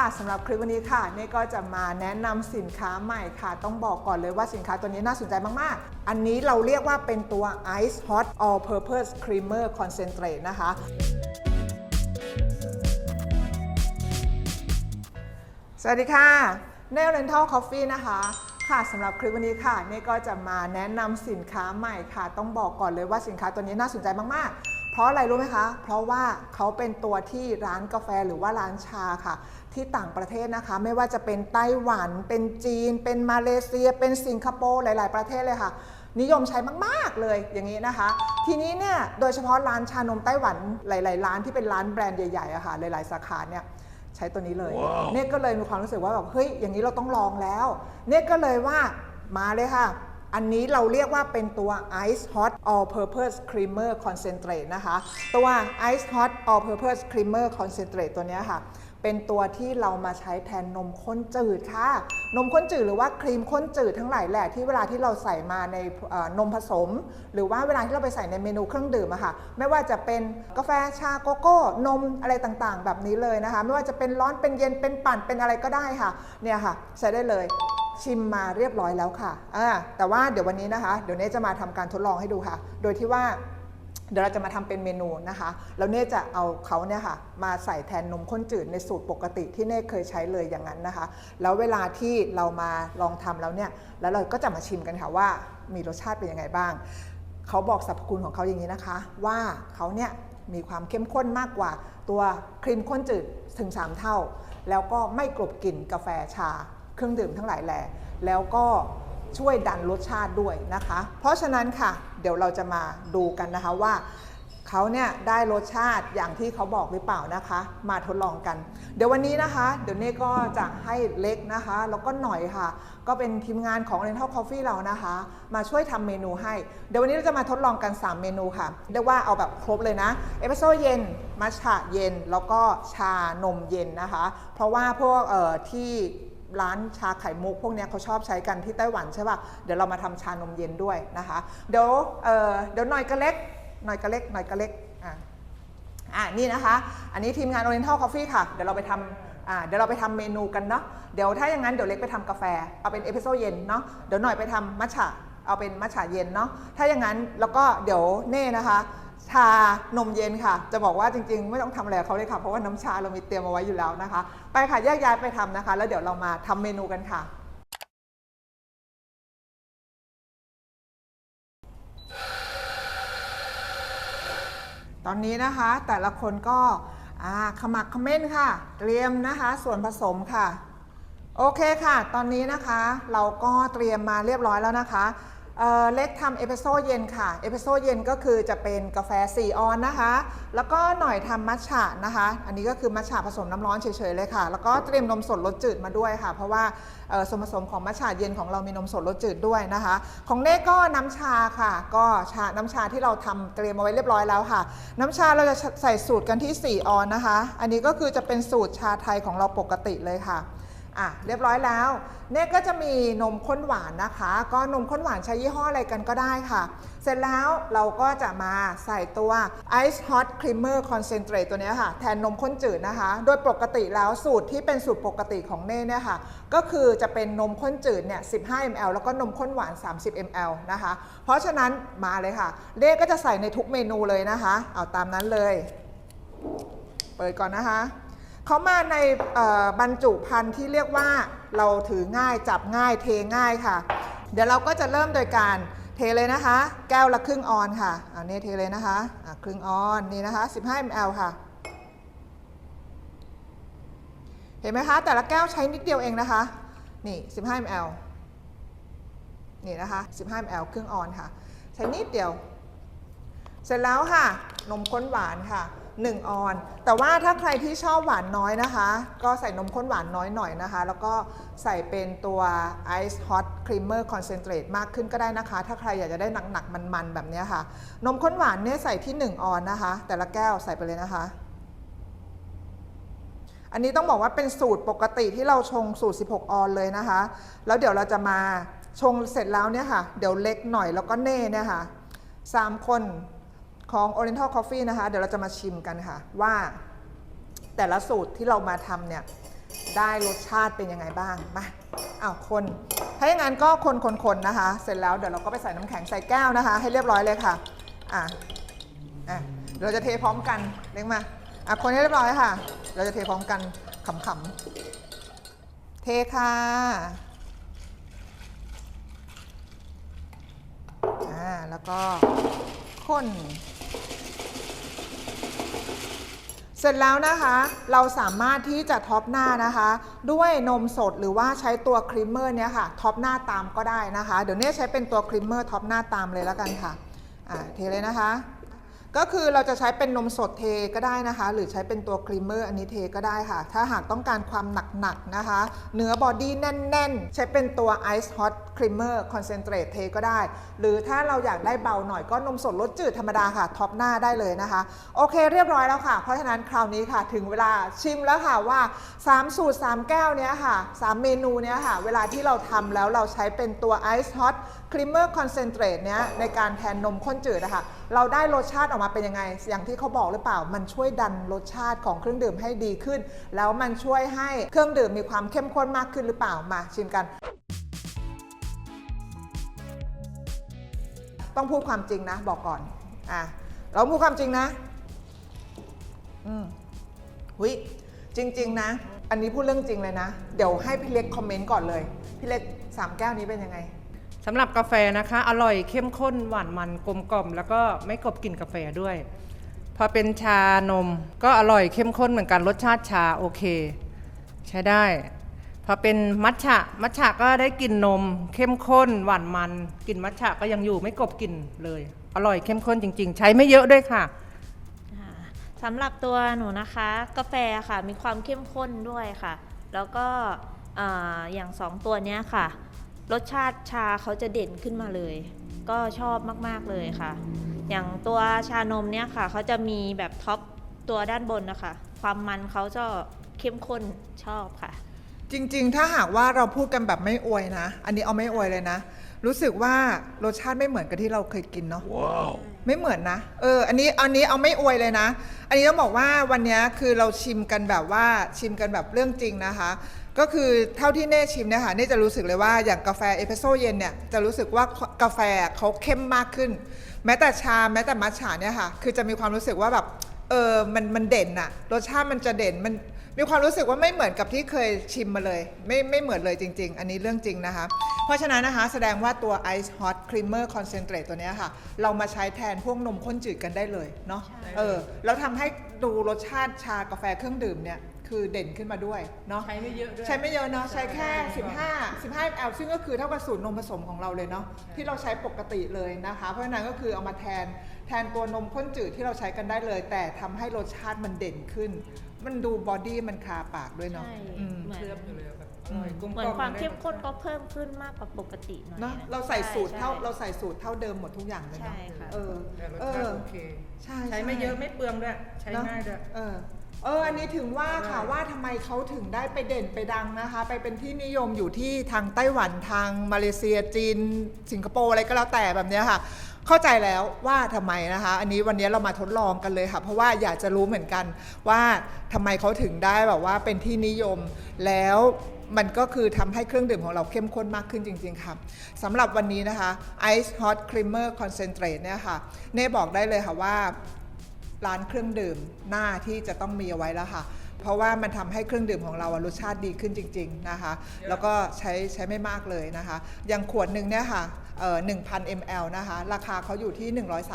ค่ะสำหรับคลิปวันนี้ค่ะเน่ก็จะมาแนะนำสินค้าใหม่ค่ะ ต้องบอกก่อนเลยว่าสินค้าตัวนี้น่าสนใจมาก ๆ อันนี้เราเรียกว่าเป็นตัว Ice Hot All Purpose Creamer Concentrate นะคะสวัสดีค่ะเน Rental Coffee นะคะ ค่ะสำหรับคลิปวันนี้ค่ะเน่ก็จะมาแนะนำสินค้าใหม่ค่ะ ต้องบอกก่อนเลยว่าสินค้าตัวนี้น่าสนใจมาก ๆ เพราะอะไรรู้ไหมคะ เพราะว่าเขาเป็นตัวที่ร้านกาแฟหรือว่าร้านชาค่ะ ที่ต่างประเทศนะคะ ไม่ว่าจะเป็นไต้หวัน เป็นจีน เป็นมาเลเซีย เป็นสิงคโปร์หลาย ๆ ประเทศเลยค่ะ นิยมใช้มาก ๆ เลยอย่างนี้นะคะ ทีนี้เนี่ยโดยเฉพาะร้านชานมไต้หวันหลาย ๆ ร้านที่เป็นร้านแบรนด์ใหญ่ๆอะค่ะ หลาย ๆ สาขาเนี่ยใช้ตัวนี้เลยเนี่ยก็เลยมีความรู้สึกว่าแบบเฮ้ยอย่างนี้เราต้องลองแล้ว เนี่ยก็เลยว่ามาเลยค่ะ อันนี้เราเรียกว่าเป็นตัว Ice Hot All Purpose Creamer Concentrate นะคะ ตัว Ice Hot All Purpose Creamer Concentrate ตัวนี้ค่ะ เป็นตัวที่เรามาใช้แทนนมข้นจืดค่ะ นมข้นจืดหรือว่าครีมข้นจืดทั้งหลายแหละที่เวลาที่เราใส่มาในนมผสม หรือว่าเวลาที่เราไปใส่ในเมนูเครื่องดื่มอะค่ะ ไม่ว่าจะเป็นกาแฟชาโกโก้ นมอะไรต่างๆ แบบนี้เลยนะคะ ไม่ว่าจะเป็นร้อนเป็นเย็นเป็นปั่นเป็นอะไรก็ได้ค่ะ เนี่ยค่ะใช้ได้เลย ชิมมาเรียบร้อยแล้วค่ะอ่าแต่ว่าเดี๋ยววันนี้นะคะ เดี๋ยวเน่จะมาทำการทดลองให้ดูค่ะ โดยที่ว่าเดี๋ยวเราจะมาทำเป็นเมนูนะคะ แล้วเน่จะเอาเขาเนี่ยค่ะ มาใส่แทนนมข้นจืดในสูตรปกติที่เน่เคยใช้เลยอย่างนั้นนะคะ แล้วเวลาที่เรามาลองทำแล้วเนี่ย แล้วเราก็จะมาชิมกันค่ะว่ามีรสชาติเป็นยังไงบ้าง เขาบอกสรรพคุณของเขาอย่างนี้นะคะ ว่าเขาเนี่ยมีความเข้มข้นมากกว่าตัวครีมข้นจืดถึง 3 เท่า แล้วก็ไม่กลบกลิ่นกาแฟชา เครื่องดื่มทั้งหลายแหล่แล้วก็ช่วยดันรสชาติด้วยนะคะ เพราะฉะนั้นค่ะ เดี๋ยวเราจะมาดูกันนะคะว่าเขาเนี่ยได้รสชาติอย่างที่เขาบอกหรือเปล่านะคะ มาทดลองกัน เดี๋ยววันนี้นะคะ เดี๋ยวเน่ก็จะให้เล็กนะคะ แล้วก็หน่อยค่ะ ก็เป็นทีมงานของ Oriental Coffee เรานะคะ มาช่วยทำเมนูให้ เดี๋ยววันนี้เราจะมาทดลองกัน 3 เมนูค่ะ เรียกว่าเอาแบบครบเลยนะ เอสเปรสโซ่เย็น มัชฉะเย็น แล้วก็ชานมเย็นนะคะ เพราะว่าพวกที่ ร้านชาไข่มุกพวกนี้เขาชอบใช้กันที่ไต้หวันใช่ป่ะ เดี๋ยวเรามาทำชานมเย็นด้วยนะคะ เดี๋ยวเอ่อเดี๋ยวหน่อยก็เล็กหน่อยก็เล็กหน่อยก็เล็กอะอะนี่นะคะ อันนี้ทีมงาน Oriental Coffee ค่ะ เดี๋ยวเราไปทำอ่าเดี๋ยวเราไปทำเมนูกันเนาะ เดี๋ยวถ้าอย่างนั้นเดี๋ยวเล็กไปทำกาแฟ เอาเป็นเอสเปรสโซเย็นเนาะ เดี๋ยวหน่อยไปทำมัทฉะเอาเป็นมัทฉะเย็นเนาะ ถ้าอย่างนั้นแล้วก็เดี๋ยวเน่นะคะ ชานมเย็นค่ะ จะบอกว่าจริงๆ ไม่ต้องทำอะไรเขาเลยค่ะ เพราะว่าน้ำชาเรามีเตรียมเอาไว้อยู่แล้วนะคะ ไปค่ะแยกย้ายไปทำนะคะ แล้วเดี๋ยวเรามาทำเมนูกันค่ะ ตอนนี้นะคะแต่ละคนก็ขมักเขม้นค่ะ เตรียมนะคะส่วนผสมค่ะ โอเคค่ะ ตอนนี้นะคะ เราก็เตรียมมาเรียบร้อยแล้วนะคะ เเล็กทำเอสเปรสโซ่เย็นค่ะ เอสเปรสโซ่เย็นก็คือจะเป็นกาแฟ 4 ออนนะคะ แล้วก็หน่อยทำมัทฉะนะคะ อันนี้ก็คือมัทฉะผสมน้ำร้อนเฉยๆเลยค่ะ แล้วก็เตรียมนมสดรสจืดมาด้วยค่ะ เพราะว่าส่วนผสมของมัทฉะเย็นของเรามีนมสดรสจืดด้วยนะคะ ของเน่ก็น้ำชาค่ะ ก็ชาน้ำชาที่เราทำเตรียมเอาไว้เรียบร้อยแล้วค่ะ น้ำชาเราจะใส่สูตรกันที่ 4 ออนนะคะ อันนี้ก็คือจะเป็นสูตรชาไทยของเราปกติเลยค่ะ อะเรียบร้อยแล้วเนี่ยก็จะมีนมข้นหวานนะคะ ก็นมข้นหวานใช้ยี่ห้ออะไรกันก็ได้ค่ะ เสร็จแล้วเราก็จะมาใส่ตัว Ice Hot Creamer Concentrate ตัวนี้ค่ะ แทนนมข้นจืดนะคะ โดยปกติแล้วสูตรที่เป็นสูตรปกติของเน่เนี่ยค่ะ ก็คือจะเป็นนมข้นจืดเนี่ย 15 ml แล้วก็นมข้นหวาน 30 ml นะคะ เพราะฉะนั้นมาเลยค่ะเน่ก็จะใส่ในทุกเมนูเลยนะคะ เอาตามนั้นเลย เปิดก่อนนะคะ เขามาในบรรจุภัณฑ์ที่เรียกว่าเราถือง่ายจับง่ายเทง่ายค่ะ เดี๋ยวเราก็จะเริ่มโดยการเทเลยนะคะ แก้วละครึ่งออนค่ะอันนี้เทเลยนะคะะครึ่งออนนี่นะคะ 15 ml ค่ะ เห็นไหมคะ แต่ละแก้วใช้นิดเดียวเองนะคะ นี่ 15 ml นี่นะคะ 15 ml ครึ่งออนค่ะ ใช้นิดเดียว เสร็จแล้วค่ะ นมข้นหวานค่ะ 1 ออน แต่ว่าถ้าใครที่ชอบหวานน้อยนะคะ ก็ใส่นมข้นหวานน้อยหน่อยนะคะ แล้วก็ใส่เป็นตัว Ice Hot Creamer Concentrate มากขึ้นก็ได้นะคะ ถ้าใครอยากจะได้หนักๆมันๆ แบบนี้ค่ะ นมข้นหวานเนี่ยใส่ที่ 1 ออนนะคะ แต่ละแก้วใส่ไปเลยนะคะ อันนี้ต้องบอกว่าเป็นสูตรปกติที่เราชงสูตร 16 ออนเลยนะคะ แล้วเดี๋ยวเราจะมาชงเสร็จแล้วเนี่ยค่ะ เดี๋ยวเล็กหน่อยแล้วก็เน่เนี่ยค่ะสามคน ของ Oriental Coffee นะคะ เดี๋ยวเราจะมาชิมกันค่ะ ว่าแต่ละสูตรที่เรามาทำเนี่ย ได้รสชาติเป็นยังไงบ้างมาอ้าวคนถ้าอย่างนั้นก็คนคนคนนะคะ เสร็จแล้วเดี๋ยวเราก็ไปใส่น้ำแข็งใส่แก้วนะคะ ให้เรียบร้อยเลยค่ะอะอะเราจะเทพร้อมกันเล็กมาอะคนให้เรียบร้อยค่ะ เราจะเทพร้อมกันขำๆเทค่ะอ่าแล้วก็คน เสร็จแล้วนะคะเราสามารถที่จะท็อปหน้านะคะ ด้วยนมสดหรือว่าใช้ตัวครีมเมอร์เนี่ยค่ะท็อปหน้าตามก็ได้นะคะ เดี๋ยวเนี้ใช้เป็นตัวครีมเมอร์ท็อปหน้าตามเลยแล้วกันค่ะอ่าเทเลยนะคะ ก็คือเราจะใช้เป็นนมสดเทก็ได้นะคะ หรือใช้เป็นตัวครีมเมอร์อันนี้เทก็ได้ค่ะ ถ้าหากต้องการความหนักๆนะคะ เนื้อบอดี้แน่น ๆ ใช้เป็นตัว Ice Hot Creamer Concentrate เทก็ได้ หรือถ้าเราอยากได้เบาหน่อยก็นมสดรสจืดธรรมดาค่ะท็อปหน้าได้เลยนะคะ โอเคเรียบร้อยแล้วค่ะ เพราะฉะนั้นคราวนี้ค่ะ ถึงเวลาชิมแล้วค่ะว่า 3 สูตร 3 แก้วเนี้ยค่ะ 3 เมนูเนี้ยค่ะ เวลาที่เราทำแล้วเราใช้เป็นตัว Ice Hot Creamer Concentrate เนี้ยในการแทนนมข้นจืดนะคะเราได้รสชาติออกมาเป็นยังไง อย่างที่เขาบอกหรือเปล่า มันช่วยดันรสชาติของเครื่องดื่มให้ดีขึ้น แล้วมันช่วยให้เครื่องดื่มมีความเข้มข้นมากขึ้นหรือเปล่ามาชิมกัน ต้องพูดความจริงนะบอกก่อนอะเราพูดความจริงนะอืมหุยจริง ๆ นะ อันนี้พูดเรื่องจริงเลยนะ เดี๋ยวให้พี่เล็กคอมเมนต์ก่อนเลย พี่เล็กสามแก้วนี้เป็นยังไง สำหรับกาแฟนะคะ อร่อยเข้มข้นหวานมันกลมกล่อม แล้วก็ไม่กลบกลิ่นกาแฟด้วย พอเป็นชานมก็อร่อยเข้มข้นเหมือนกันรสชาติชาโอเค ใช้ได้ พอเป็นมัทฉะมัทฉะก็ได้กลิ่นนม เข้มข้นหวานมันกลิ่นมัทฉะก็ยังอยู่ไม่กลบกลิ่นเลย อร่อยเข้มข้นจริง ๆ ใช้ไม่เยอะด้วยค่ะสำหรับตัวหนูนะคะ กาแฟค่ะมีความเข้มข้นด้วยค่ะ แล้วก็อ่าอย่างสองตัวเนี้ยค่ะ รสชาติชาเขาจะเด่นขึ้นมาเลย ก็ชอบมาก ๆ เลยค่ะ อย่างตัวชานมเนี้ยค่ะเขาจะมีแบบท็อปตัวด้านบนนะคะ ความมันเขาจะเข้มข้นชอบค่ะ จริง ๆ ถ้าหากว่าเราพูดกันแบบไม่อวยนะ อันนี้เอาไม่อวยเลยนะ รู้สึกว่ารสชาติไม่เหมือนกับที่เราเคยกินเนาะไม่เหมือนนะ เออ อันนี้ อันนี้เอาไม่อวยเลยนะ อันนี้ต้องบอกว่าวันนี้คือเราชิมกันแบบว่าชิมกันแบบเรื่องจริงนะคะ ก็คือเท่าที่เน่ชิมเนี่ยค่ะเน่จะรู้สึกเลยว่าอย่างกาแฟเอสเปรสโซ่เย็นเนี่ยจะรู้สึกว่ากาแฟเขาเข้มมากขึ้น แม้แต่ชาแม้แต่มัทฉะเนี่ยค่ะคือจะมีความรู้สึกว่าแบบเออมันมันเด่นอะรสชาติมันจะเด่นมันมีความรู้สึกว่าไม่เหมือนกับที่เคยชิมมาเลย ไม่ไม่เหมือนเลยจริง ๆ อันนี้เรื่องจริงนะคะ เพราะฉะนั้นนะคะ แสดงว่าตัว Ice Hot Creamer Concentrate ตัวเนี้ยค่ะ เรามาใช้แทนพวกนมข้นจืดกันได้เลยเนาะใช่เออแล้วทำให้ดูรสชาติชากาแฟเครื่องดื่มเนี่ย คือเด่นขึ้นมาด้วยเนาะใช้ไม่เยอะด้วย ใช้ไม่เยอะเนาะใช้แค่ใช่15 15 ml ซึ่งก็คือเท่ากับสูตรนมผสมของเราเลยเนาะที่เราใช้ปกติเลยนะคะ เพราะฉะนั้นก็คือเอามาแทนแทนตัวนมข้นจืดที่เราใช้กันได้เลย แต่ทำให้รสชาติมันเด่นขึ้น มันดูบอดี้มันคาปากด้วยเนาะใช่อืมเหมือนเคลือบอยู่เลยแบบอร่อยกลมเหกมือนล่อมความเข้มข้นก็เพิ่มขึ้นมากกว่าปกติหน่อยเนาะนะเราใส่สูตรเท่าใช่เราใส่สูตรเท่าเดิมหมดทุกอย่างเลยเนาะใช่ค่ะเออแต่รสเอชาติอโอเคใช่ใช้ไม่เยอะไม่เปลืองด้วยใช้เนอะง่ายด้วย เออเอออันนี้ถึงว่าค่ะใช่ว่าทำไมเขาถึงได้ไปเด่นไปดังนะคะ ไปเป็นที่นิยมอยู่ที่ทางไต้หวันทางมาเลเซียจีน สิงคโปร์อะไรก็แล้วแต่แบบเนี้ยค่ะ เข้าใจแล้วว่าทำไมนะคะ อันนี้วันนี้เรามาทดลองกันเลยค่ะ เพราะว่าอยากจะรู้เหมือนกันว่าทำไมเขาถึงได้แบบว่าเป็นที่นิยมแล้วมันก็คือทำให้เครื่องดื่มของเราเข้มข้นมากขึ้นจริง ๆ ค่ะสำหรับวันนี้นะคะ Ice Hot Creamer Concentrate เนี่ยค่ะเน่บอกได้เลยค่ะว่า ร้านเครื่องดื่มหน้าที่จะต้องมีเอาไว้แล้วค่ะ เพราะว่ามันทำให้เครื่องดื่มของเราอะรสชาติดีขึ้นจริง ๆนะคะ แล้วก็ใช้ใช้ไม่มากเลยนะคะ อย่างขวดหนึ่งเนี่ยค่ะเอ่อ1,000 ml นะคะ ราคาเขาอยู่ที่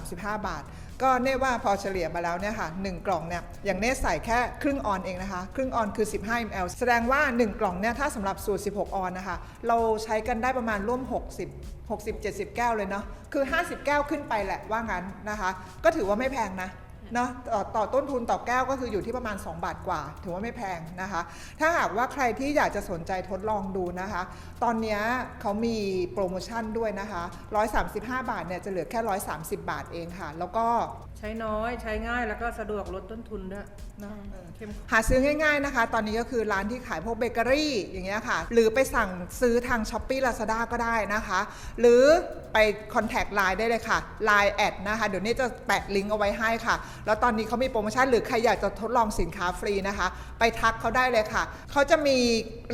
135 บาท ก็เน่ว่าพอเฉลี่ยมาแล้วเนี่ยค่ะ1กล่องเนี่ย อย่างเน่ใส่แค่ครึ่งออนเองนะคะ ครึ่งออนคือ 15 ml แสดงว่า 1 กล่องเนี่ย ถ้าสำหรับสูตร 16 ออนนะคะ เราใช้กันได้ประมาณร่วม 60 60 70 แก้วเลยเนาะ คือ 50 แก้วขึ้นไปแหละว่างั้นนะคะ ก็ถือว่าไม่แพงนะเนาะต่อต่อต้นทุนต่อแก้วก็คืออยู่ที่ประมาณ 2 บาทกว่า ถือว่าไม่แพงนะคะ ถ้าหากว่าใครที่อยากจะสนใจทดลองดูนะคะ ตอนนี้เขามีโปรโมชั่นด้วยนะคะ 135 บาทเนี่ยจะเหลือแค่ 130 บาทเองค่ะ แล้วก็ใช้น้อยใช้ง่ายแล้วก็สะดวกลดต้นทุนด้วยเนอะเออเข้มหาซื้อง่ายๆนะคะ ตอนนี้ก็คือร้านที่ขายพวกเบเกอรี่อย่างเงี้ยค่ะ หรือไปสั่งซื้อทาง s h อ p e e Lazada ก็ได้นะคะ หรือไปคอนแทคไลน์ได้เลยค่ะ Line แอดนะคะ เดี๋ยวนี้จะแปะลิงก์เอาไว้ให้ค่ะ แล้วตอนนี้เขามีโปรโมชั่นหรือใครอยากจะทดลองสินค้าฟรีนะคะ ไปทักเขาได้เลยค่ะ เขาจะมี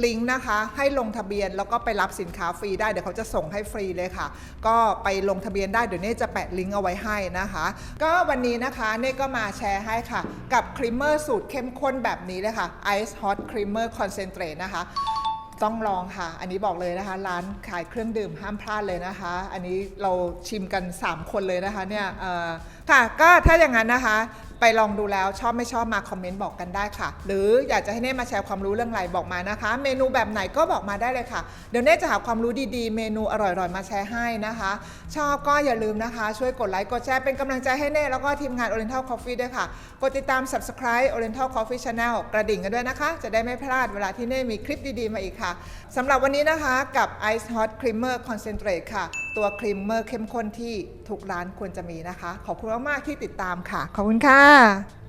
ลิงก์นะคะ ให้ลงทะเบียนแล้วก็ไปรับสินค้าฟรีได้ เดี๋ยวเขาจะส่งให้ฟรีเลยค่ะ ก็ไปลงทะเบียนได้ เดี๋ยวนี้จะแปะลิงก์เอาไว้ให้นะคะ ก็วันนี้นะคะเน่ก็มาแชร์ให้ค่ะ กับครีมเมอร์สูตรเข้มข้นแบบนี้เลยค่ะ Ice Hot Creamer Concentrate นะคะ ต้องลองค่ะ อันนี้บอกเลยนะคะ ร้านขายเครื่องดื่มห้ามพลาดเลยนะคะ อันนี้เราชิมกัน 3 คนเลยนะคะเนี่ยค่ะก็ถ้าอย่างนั้นนะคะ ไปลองดูแล้วชอบไม่ชอบมาคอมเมนต์บอกกันได้ค่ะ หรืออยากจะให้เน่มาแชร์ความรู้เรื่องอะไรบอกมานะคะ เมนูแบบไหนก็บอกมาได้เลยค่ะ เดี๋ยวเน่จะหาความรู้ดีๆ เมนูอร่อยๆ มาแชร์ให้นะคะ ชอบก็อย่าลืมนะคะ ช่วยกดไลค์กดแชร์เป็นกำลังใจให้เน่แล้วก็ทีมงาน Oriental Coffee ด้วยค่ะ กดติดตาม subscribe Oriental Coffee Channel กระดิ่งกันด้วยนะคะ จะได้ไม่พลาดเวลาที่เน่มีคลิปดีๆ มาอีกค่ะสำหรับวันนี้นะคะกับ Ice Hot Creamer Concentrate ค่ะตัวครีมเมอร์เข้มข้นที่ทุกร้านควรจะมีนะคะ ขอบคุณมากๆที่ติดตามค่ะ ขอบคุณค่ะ